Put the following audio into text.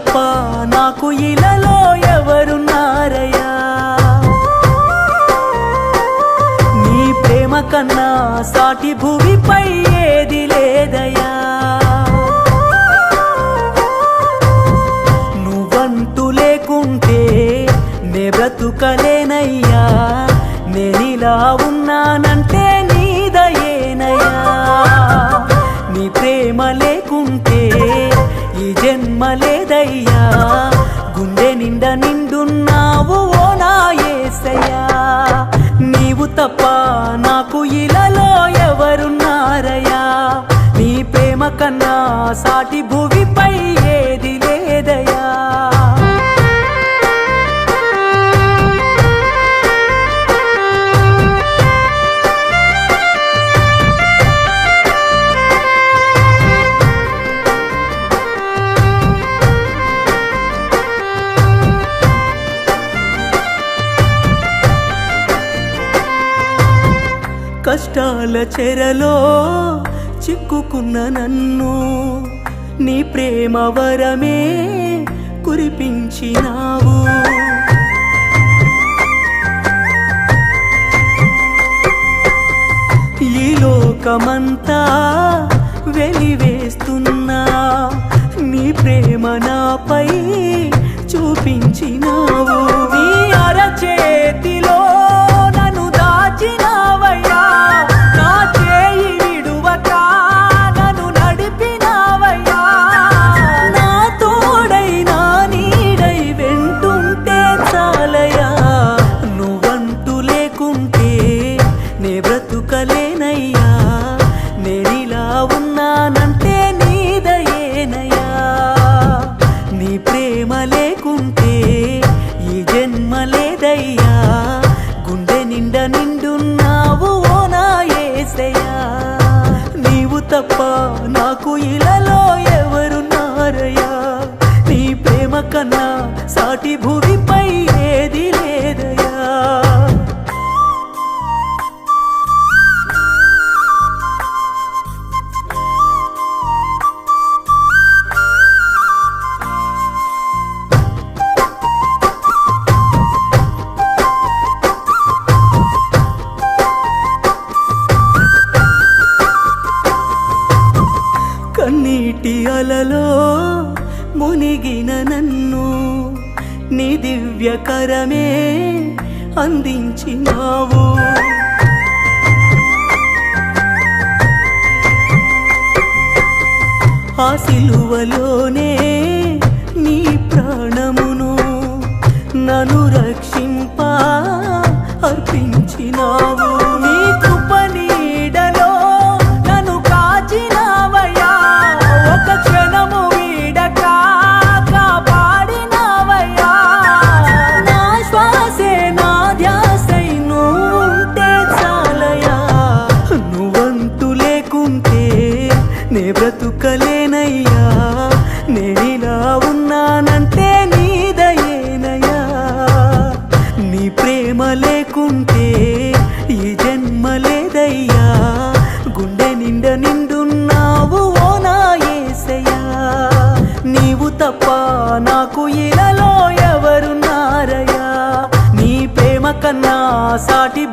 తప్ప నాకు ఇలలో ఎవరున్నారయ్యా నీ ప్రేమ కన్నా సాటి భూమిపై ఏది లేదయ్యా? నువ్వంటూ లేకుంటే నే బ్రతుకలేనయ్యా. నేనిలా ఉన్నానంటే నీదయేనయ్యా నీ ప్రేమ లేకుంటే ఈ జన్మ లేదయ్యా గుండె నిండా నిండున్నావు ఓ నా ఏసయ్యా. నీవు తప్ప నాకు ఇలలో ఎవరున్నారయ్యా. నీ ప్రేమ కన్నా సాటి భూమిపై కష్టాల చెరలో చిక్కుకున్న నన్ను నీ ప్రేమ వరమే కురిపించినావు. ఈ లోకమంతా వెలివేస్తున్నా నీ ప్రేమ నాపై తప్ప నాకు ఇలలో ఎవరున్నారయ్యా నీ ప్రేమ కన్నా సాటి భూమిపై నీటి అలలో మునిగిన నన్ను నీ దివ్యకరమే అందించినావు. ఆ సిలువలోనే నీ ప్రాణమును నన్ను రక్షింప అర్పించినావు. నిండ నిండున్నావు ఓ నా ఏసయ్యా. నీవు తప్ప నాకు ఇలలో ఎవరున్నారయ్యా నీ ప్రేమ కన్నా సాటి